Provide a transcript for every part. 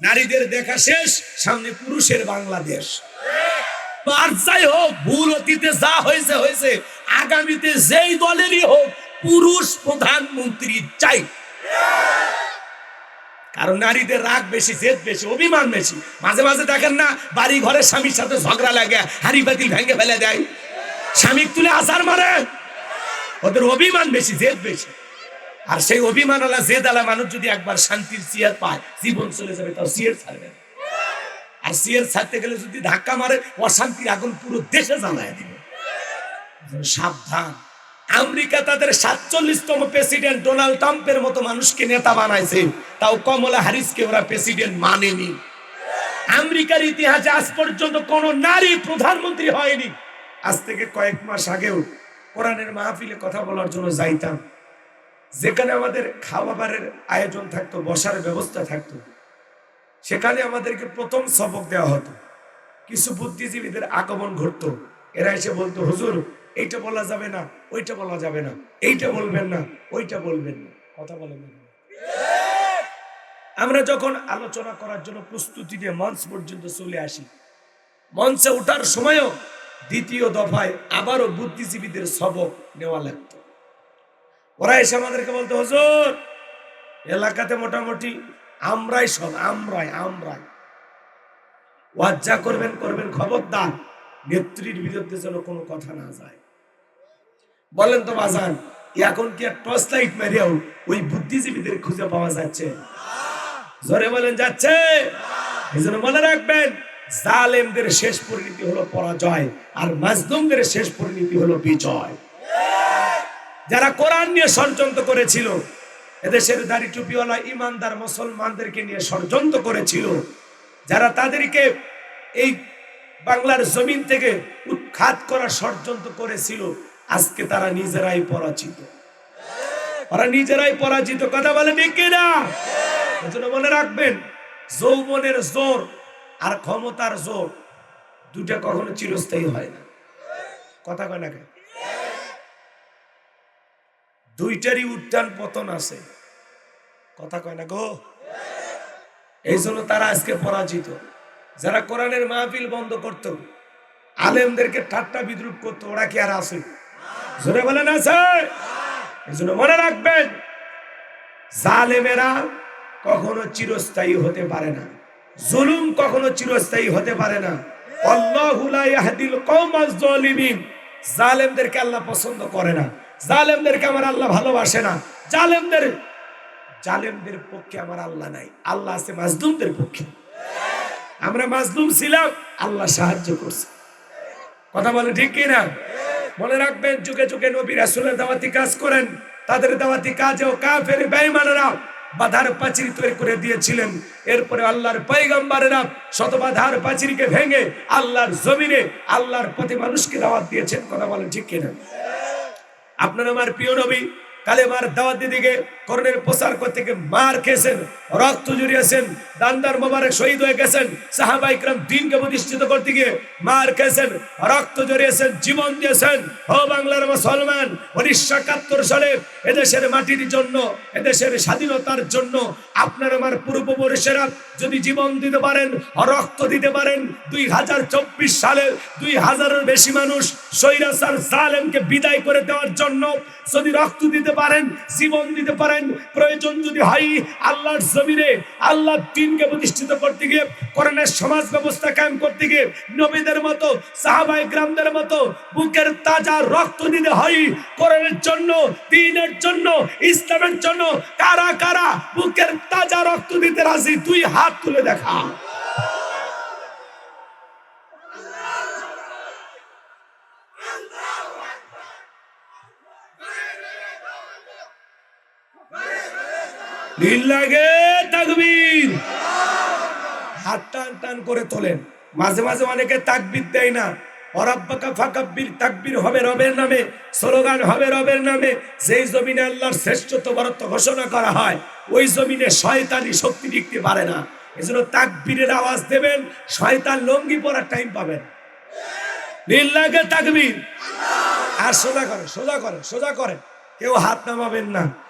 নারীদের দেখা শেষ, সামনে পুরুষের বাংলাদেশ। যাই হোক, ভুল অতীতে যা হয়েছে হয়েছে। আগামীতে যেই দলেরই হোক, পুরুষ প্রধানমন্ত্রী চাই। কারণ নারীদের রাগ বেশি, জেদ বেশি, অভিমান বেশি। মাঝে মাঝে দেখেন না বাড়ি ঘরের স্বামীর সাথে ঝগড়া লাগে, হাড়ি বাতিল ভেঙে ফেলে দেয়। স্বামী তুলে আসার মারে। ওদের অভিমান বেশি, জেদ বেশি। আর সেই অভিমান আলা জেদ আলা মানুষ যদি একবার শান্তির চেয়ার পায়, জীবন চলে যাবে, তাও সিয়ার ছাড়বে। আর সিয়ার ছাড়তে গেলে যদি ধাক্কা মারে, অশান্তির আগুন পুরো দেশে জ্বালায় দিবে। সাবধান। আমেরিকা তাদের সাতচল্লিশতম প্রেসিডেন্ট ডোনাল্ড ট্রাম্পের মতো মানুষকে নেতা বানাইছে, তাও কমলা হ্যারিসকে ওরা প্রেসিডেন্ট মানেনি। আমেরিকার ইতিহাসে আজ পর্যন্ত কোন নারী প্রধানমন্ত্রী হয়নি। আজ থেকে কয়েক মাস আগেও কোরআনের মাহফিলে কথা বলার জন্য যাইতাম। যেখানে আমাদের খাবারের আয়োজন থাকতো, বসার ব্যবস্থা থাকতো, সেখানে আমাদেরকে প্রথম সবক দেওয়া হতো। কিছু বুদ্ধিজীবীদের আগমন ঘটতো। এরা এসে বলতো, হুজুর, এইটা বলা যাবে না, ওইটা বলা যাবে না, এইটা বলবেন না, ওইটা বলবেন না। কথা বলেন আমরা যখন আলোচনা করার জন্য প্রস্তুতি নিয়ে মঞ্চ পর্যন্ত চলে আসি, মঞ্চে ওঠার সময়ও দ্বিতীয় দফায় আবারও বুদ্ধিজীবীদের সবক নেওয়া লাগতো। ওরা এসে আমাদেরকে বলতো, হুজুর, এলাকাতে মোটামুটি আমরাই সব, আমরাই আমরাই। ওয়াজ যা করবেন করবেন, খবরদার। নেত্রীর বিরুদ্ধে যেন কোনো কথা না যায়। বলেন তো, বাজান, এখন কি আর টর্চ লাইট মারিয়াও ওই বুদ্ধিজীবীদের খুঁজে পাওয়া যাচ্ছে? জোরে বলেন, যাচ্ছে। এই জন্য মনে রাখবেন, জালেমদের শেষ পরিণতি হলো পরাজয় আর মাজলুমদের শেষ পরিণতি হলো বিজয়। যারা কোরআন নিয়ে ষড়যন্ত্র করেছিল, এদেশের দাড়ি টুপিওয়ালা ইমানদার মুসলমানদেরকে নিয়ে ষড়যন্ত্র করেছিল, যারা তাদেরকে এই বাংলার জমিন থেকে উৎখাত করার ষড়যন্ত্র করেছিল, আজকে তারা নিজেরাই পরাজিত। ওরা নিজেরাই পরাজিত। কথা বলে ঠিক না এজন্য মনে রাখবেন, যৌবনের জোর আর ক্ষমতার জোর দুটা কখনো চিরস্থায়ী হয় না। কথা কয় না কেন? দুইটারই উত্থান পতন আছে। কথা কয় না গো? এই জন্য তারা আজকে পরাজিত। যারা কোরআনের মাহফিল বন্ধ করত, আলেমদেরকে ঠাট্টা বিদ্রুপ করতো, ওরা কি আর আছে? জোরে বলেন আছে? এই জন্য মনে রাখবেন, জালেমেরা কখনো চিরস্থায়ী হতে পারে না। জুলুম কখনো চিরস্থায়ী হতে পারে না। আল্লাহু লা ইয়াহদিল কওমাজ জালিমিন। জালেমদেরকে আল্লাহ পছন্দ করে না। জালেমদেরকে আমার আল্লাহ ভালোবাসে না? জালেমদের জালেমদের পক্ষে আমার আল্লাহ নাই। আল্লাহ আছে মাজলুমদের পক্ষে। আমরা মাজলুম ছিলাম, আল্লাহ সাহায্য করছে। কথা বলে ঠিক কি না মনে রাখবেন, যুগে যুগে নবী রাসূলের দাওয়াতি কাজ করেন, তাদের দাওয়াতি কাজেও কাফের, বেঈমানেরা বাধার পাঁচির তৈরি করে দিয়েছিলেন। এরপরে আল্লাহর পয়গম্বরেরা শত বাধার পাঁচিরকে ভেঙে আল্লাহর জমিনে, আল্লাহর প্রতি মানুষকে দাওয়াত দিয়েছেন। কথা বলেন ঠিক কিনা? আপনার আমার প্রিয় নবী কালেমার দাওয়াত দিদিকে করণের প্রচার করতে গিয়ে মার খেয়েছেন, রক্ত জুড়িয়েছেন, দান্দার মোবারক শহীদ হয়ে গেছেন, সাহাবা ইকরাম দিনকে প্রতিষ্ঠিত করতে গিয়ে মার খেয়েছেন, রক্ত জড়িয়েছেন, জীবন দিয়েছেন। ও বাংলার মুসলমান, উনিশশো একাত্তর সালে এদেশের মাটির জন্য, এদেশের স্বাধীনতার জন্য আপনার আমার পূর্বপুরুষেরা যদি জীবন দিতে পারেন, রক্ত দিতে পারেন, দুই হাজার চব্বিশ সালে দুই হাজারের বেশি মানুষ সৈরাসার সালেমকে বিদায় করে দেওয়ার জন্য যদি রক্ত দিতে পারেন, জীবন দিতে পারেন। প্রয়োজন যদি হয়, আল্লাহর জমিনে, আল্লাহর দিনকে প্রতিষ্ঠিত করতে গিয়ে করণের সমাজ ব্যবস্থা কায়েম করতে গিয়ে, নবীদের মতো সাহাবাই গ্রামদের মতো, বুকের তাজা রক্ত দিতে হয় করণের জন্য, দিনের জন্য, ইসলামের জন্য, কারা কারা বুকের তাজা রক্ত দিতে রাজি তুই হাত তুলে দেখা। লাগে তাকবীর। হাত টান টান করে তোলেন। মাঝে মাঝে অনেকে তাকবির দেয় না। তাকবির হবে রবের নামে হবে রবের নামে। আল্লাহর শ্রেষ্ঠত্ব ঘোষণা করা হয়, ওই জমিনে শয়তানি শক্তি টিকতে পারে না। এজন্য তাকবীরের আওয়াজ দেবেন, শয়তান লঙ্গি পরার টাইম পাবেন। লিল্লাকে তাকবীর। আর সোজা করে সোজা করে সোজা করে কেউ হাত নামাবেন না।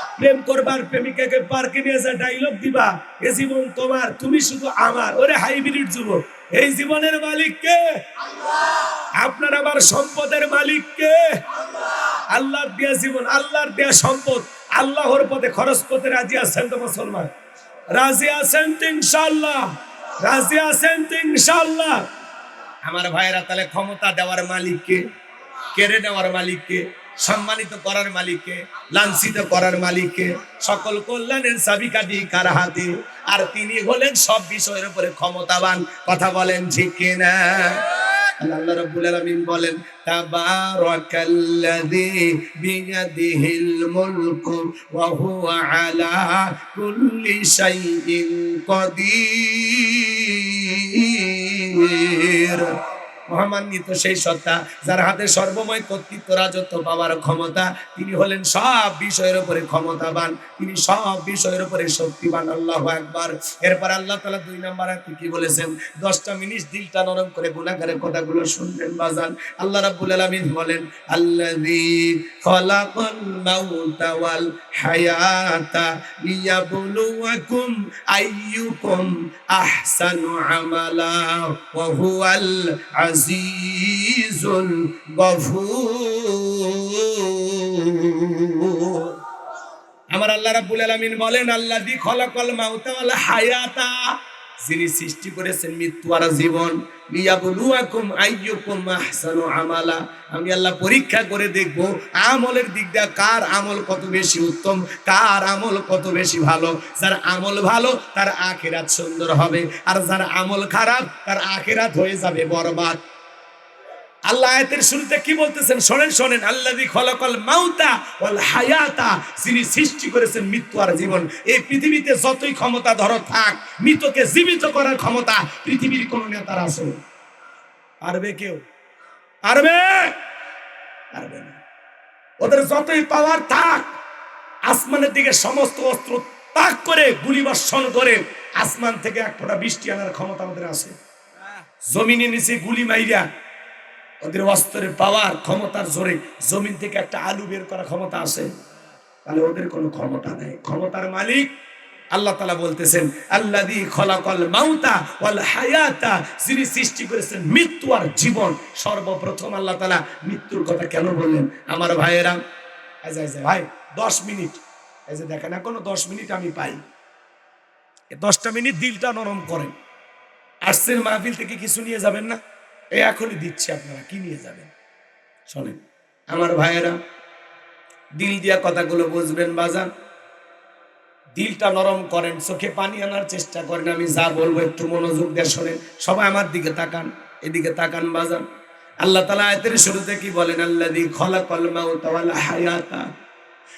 প্রেম করবার প্রেমিকাকে পার্কে নিয়ে যা ডাইলগ দিবা এ জীবন তোমার তুমি শুধু আমার। ওরে হাইব্রিড যুবক এই জীবনের মালিক কে? আপনার আমার সম্পদের মালিক কে? আল্লাহর দেয়া জীবন আল্লাহর দেয়া সম্পদ আল্লাহর পথে খরচ করতে রাজি আছেন তো মুসলমান? রাজি আছেন তো ইনশাআল্লাহ? রাজি আছেন তো ইনশাআল্লাহ? আমার ভাইরা তাহলে ক্ষমতা দেওয়ার মালিককে কেড়ে নেওয়ার মালিককে সম্মানিত করার মালিককে, লাঞ্ছিত করার মালিককে, সকল কল্যাণের চাবিকাঠি কার হাতে? আর তিনি হলেন সব বিষয়ের উপরে ক্ষমতাবান। কথা বলেন ঠিক কিনা? আল্লাহ রাব্বুল আলামিন বলেন, তাবারাকাল্লাযী বিয়াদিহিল মুলকু ওয়া হুয়া আলা কুল্লি শাইইন মহামান্বিত সেই সত্তা যার হাতে সর্বময় কর্তৃত্ব রাজত্ব পাওয়ার ক্ষমতা, তিনি হলেন সব বিষয়ের উপরে ক্ষমতাবান। তিনি সব বিষয়ের উপরে শক্তিবান, আল্লাহ একবার এরপর আল্লাহ তালা দুই নম্বর আয়াতে কি বলেছেন? দশটা মিনিট দিলটা নরম করে গুণাগারের কথাগুলো শুনবেন, বাজান। আল্লাহ রাব্বুল আলামিন বলেন, আল্লাযী খলাকাল মাউতা ওয়াল হায়াতা লিয়াবলুয়াকুম আইয়ুকুম আহসানু আমালা, ওয়া হুয়াল আজিজুল গফুর। আমার আল্লাহ রাব্বুল আলামিন বলেন, আল্লাযী খলাকাল মাউতা ওয়াল হায়াতা যিনি সৃষ্টি করেছেন মৃত্যু আর জীবন। লিয়াবলুয়াকুম আইয়ুকুম আহসানু আমালা। আমি আল্লাহ পরীক্ষা করে দেখব, আমলের দিক দিয়ে কার আমল কত বেশি উত্তম, কার আমল কত বেশি ভালো। যার আমল ভালো, তার আখিরাত সুন্দর হবে, আর যার আমল খারাপ, তার আখিরাত হয়ে যাবে বরবাদ। আল্লাহ আয়াতের শুরুতে কি বলতেছেন? শোনেন শোনেন। আল্লাযী খলাকাল মাউতা ওয়াল হায়াতা। যিনি সৃষ্টি করেছেন মৃত্যু আর জীবন। এই পৃথিবীতে যতই ক্ষমতা ধরো থাক মৃতকে জীবিত করার ক্ষমতা পৃথিবীর কোন নেতার আছে। পারবে কেউ? পারবে? পারবে না। ওদের যতই পাওয়ার থাক আসমানের দিকে সমস্ত অস্ত্র তাক করে গুলি বর্ষণ করে আসমান থেকে এক ফোঁটা বৃষ্টি আনার ক্ষমতা ওদের আছে। জমিনে নিচে গুলি মাইরা ওদের অস্ত্রের পাওয়ার ক্ষমতার জোরে জমিন থেকে একটা আলু বের করার ক্ষমতা আছে। তাহলে ওদের কোনো ক্ষমতা নেই। ক্ষমতার মালিক আল্লাহ তালা বলতেছেন আল্লাদি খলাকল মাউতা ওয়াল হায়াতা। যিনি সৃষ্টি করেছেন মৃত্যু আর জীবন, সর্বপ্রথম আল্লাহ তালা মৃত্যুর কথা কেন বললেন? আমার ভাইয়েরা ভাই, দশ মিনিট। এই যে দেখেন, এখনও দশ মিনিট আমি পাই। দশটা মিনিট দিলটা নরম করেন। আসছেন মাহফিল থেকে কিছু নিয়ে যাবেন না? এখনই দিচ্ছি আপনারা, কি নিয়ে যাবেন? শোনেন আমার ভাইয়েরা, দিল দিয়া কথাগুলো বুঝবেন, বাজান। দিলটা নরম করেন, চোখে পানি আনার চেষ্টা করেন, আমি যা বলব একটু মনোযোগ দিয়ে শোনেন। সবাই আমার দিকে তাকান, এদিকে তাকান, বাজান। আল্লাহ তালা আয়তের শুরুতে কি বলেন? আল্লাহ দি খলা কলমা ও হায়াতা।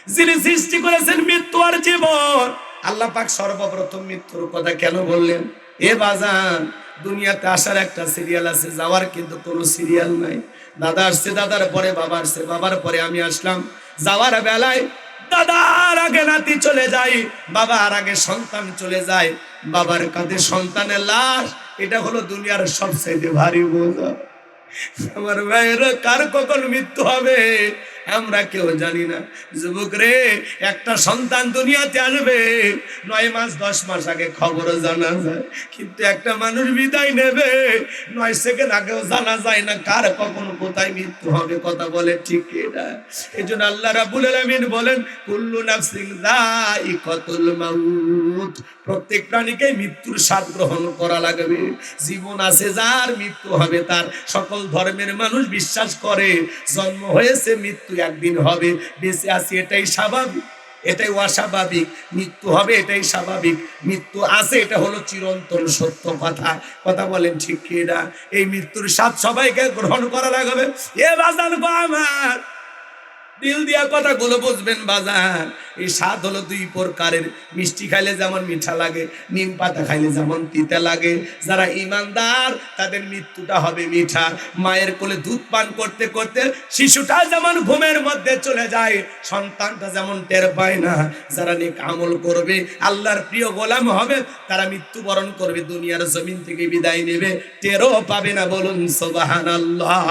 যিনি সৃষ্টি করেছেন মৃত্যু আর জীবন। আল্লাহ পাক সর্বপ্রথম মৃত্যুর কথা কেন বললেন? এ বাজান দুনিয়াতে আসার একটা সিরিয়াল আছে, যাওয়ার কিন্তু কোনো সিরিয়াল নাই। দাদা আসছে, দাদার পরে বাবা আসছে, বাবার পরে আমি আসলাম। যাওয়ার বেলায় দাদার আগে নাতি চলে যায়, বাবার আগে সন্তান চলে যায়। বাবার কাঁধে সন্তানের লাশ, এটা হলো দুনিয়ার সবচেয়ে ভারী বোঝা। আমার ভাইয়েরা কার কখন মৃত্যু হবে? আমরা কেউ জানি না। যুবক রে, একটা সন্তান দুনিয়াতে আসবে নয় মাস, দশ মাস আগে খবর জানা যায়। কিন্তু একটা মানুষ বিদায় নেবে। নয় সেকেন্ড আগেও জানা যায় না কার কখন কোথায় মৃত্যু হবে, কথা বলে ঠিক না। এই জন্য আল্লাহ রাবুল আলমিন বলেন, কুল্লু নাফসিং দাইকাতুল মাউত। প্রত্যেক প্রাণীকে মৃত্যুর স্বাদ গ্রহণ করা লাগবে। জীবন আছে, যার মৃত্যু হবে তার। সকল ধর্মের মানুষ বিশ্বাস করে, জন্ম হয়েছে, মৃত্যু একদিন হবে। বেঁচে আছি এটাই স্বাভাবিক, এটাই অস্বাভাবিক। মৃত্যু হবে এটাই স্বাভাবিক। মৃত্যু আছে, এটা হলো চিরন্তন সত্য কথা। কথা বলেন ঠিক কি না এই মৃত্যুর স্বাদ সবাইকে গ্রহণ করা লাগবে। এ বাজান আমার। দিল দিয়া কথাগুলো বুঝবেন বাজার এই স্বাদ হলো দুই প্রকারের। মিষ্টি খাইলে যেমন মিঠা লাগে, নিম পাতা খাইলে যেমন তিতা লাগে। যারা ইমানদার তাদের মৃত্যুটা হবে মিঠা। মায়ের কোলে দুধ পান করতে করতে শিশুটা যেমন ঘুমের মধ্যে চলে যায়, সন্তানটা যেমন টের পায় না। যারা নেক আমল করবে, আল্লাহর প্রিয় গোলাম হবে, তারা মৃত্যুবরণ করবে, দুনিয়ার জমিন থেকে বিদায় নেবে। টেরও পাবে না বলুন সোবাহান আল্লাহ